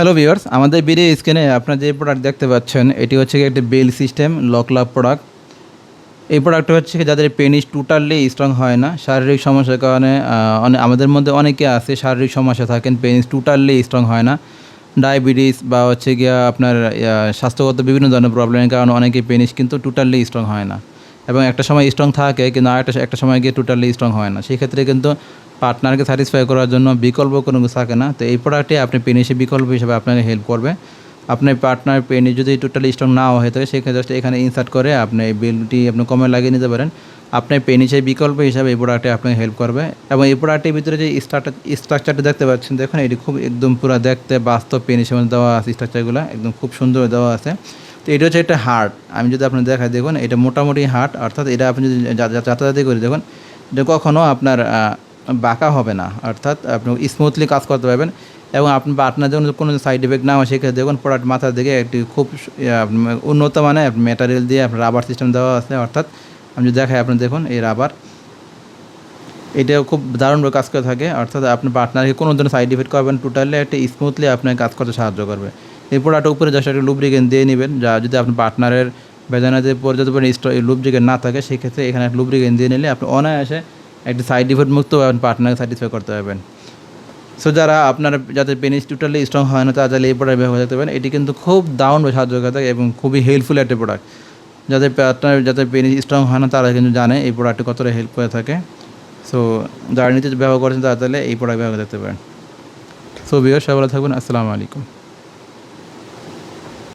Hello viewers আমাদের video স্ক্রিনে আপনার যে প্রোডাক্ট দেখতে পাচ্ছেন, এটি হচ্ছে একটি bell system lock love product এই প্রোডাক্টটা হচ্ছে যাদের পেনিস টোটালি স্ট্রং হয় না, শারীরিক সমস্যার কারণে আমাদের মধ্যে অনেকে আছে, শারীরিক সমস্যা থাকেন পেনিস টোটালি স্ট্রং হয় না। ডায়াবেটিস বা হচ্ছে গিয়া আপনার স্বাস্থ্যগত বিভিন্ন ধরনের প্রবলেমের কারণে অনেকে পেনিস কিন্তু টোটালি স্ট্রং হয় না। এবং একটা সময় স্ট্রং থাকে, কিন্তু আরেকটা একটা সময় গিয়ে টোটালি স্ট্রং হয় না। সেই ক্ষেত্রে কিন্তু পার্টনারকে স্যাটিসফাই করার জন্য বিকল্প কোনো কিছু থাকে না। তো এই প্রোডাক্টটি আপনি পেনিসের বিকল্প হিসেবে আপনাকে হেল্প করবে। আপনার পার্টনার পেনি যদি টোটালি স্ট্রং নাও হয়ে থাকে সেক্ষেত্রে জাস্ট এখানে ইনসার্ট করে আপনি এই বিলটি আপনি কমে লাগিয়ে নিতে পারেন। আপনার পেনিসের বিকল্প হিসাবে এই প্রোডাক্টটি আপনাকে হেল্প করবে। এবং এই প্রোডাক্টের ভিতরে যে স্ট্রাকচার স্ট্রাকচারটা দেখতে পাচ্ছেন, দেখুন, এটি খুব একদম পুরো দেখতে বাস্তব পেনিসের মধ্যে দেওয়া আছে স্ট্রাকচারগুলো একদম খুব সুন্দর দেওয়া আছে। তো এটা হচ্ছে একটা হার্ট আমি যদি আপনি দেখাই, দেখুন, এটা মোটামুটি হার্ট অর্থাৎ এটা আপনি যদি যাতায়াতি করে, দেখুন, এটা কখনও আপনার বাঁকা হবে না, অর্থাৎ আপনি স্মুথলি কাজ করতে পারবেন এবং আপনি বা আপনার যখন কোনো সাইড এফেক্ট না হয়, সেক্ষেত্রে দেখুন প্রোডাক্ট মাথার দিকে একটি খুব উন্নত মানের ম্যাটেরিয়াল দিয়ে আপনার রাবার সিস্টেম দেওয়া আছে, অর্থাৎ আমি যদি দেখাই আপনি দেখুন এই রাবার এটাও খুব দারুণভাবে কাজ করে থাকে, অর্থাৎ আপনার পার্টনারকে কোনো ধরনের সাইড ইফেক্ট করবেন টোটালি একটা স্মুথলি আপনার কাজ করতে সাহায্য করবে। এই প্রোডাক্টের উপরে জাস্ট একটা লুব্রিকেন দিয়ে নেবেন, যা যদি আপনার পার্টনারের বেদনাতে পর্যাপ্ত পরিমাণে লুব্রিকেন না থাকে, সেক্ষেত্রে এখানে একটা লুব্রিকেন দিয়ে নিলে আপনি অনায়াসে একটি সাইড ইফেক্ট মুক্ত পার্টনারকে স্যাটিসফাই করতে পারবেন। সো যারা আপনার যাদের পেনিস টোটালি স্ট্রং হয় না, তারা চাইলে এই প্রোডাক্ট ব্যবহার করতে পারেন। এটি কিন্তু খুব দারুণভাবে সাহায্য করে থাকে এবং খুবই হেল্পফুল একটা প্রোডাক্ট যাদের পার্টনার যাদের পেনিস স্ট্রং হয় না, তারা কিন্তু জানে এই প্রোডাক্টটি কতটা হেল্প করে থাকে। সো যারা নিতে ব্যবহার করেছেন, তারা তাহলে এই প্রোডাক্ট ব্যবহার করতে পারেন। সো বিয়ার সবাই থাকবেন। আসসালামু আলাইকুম।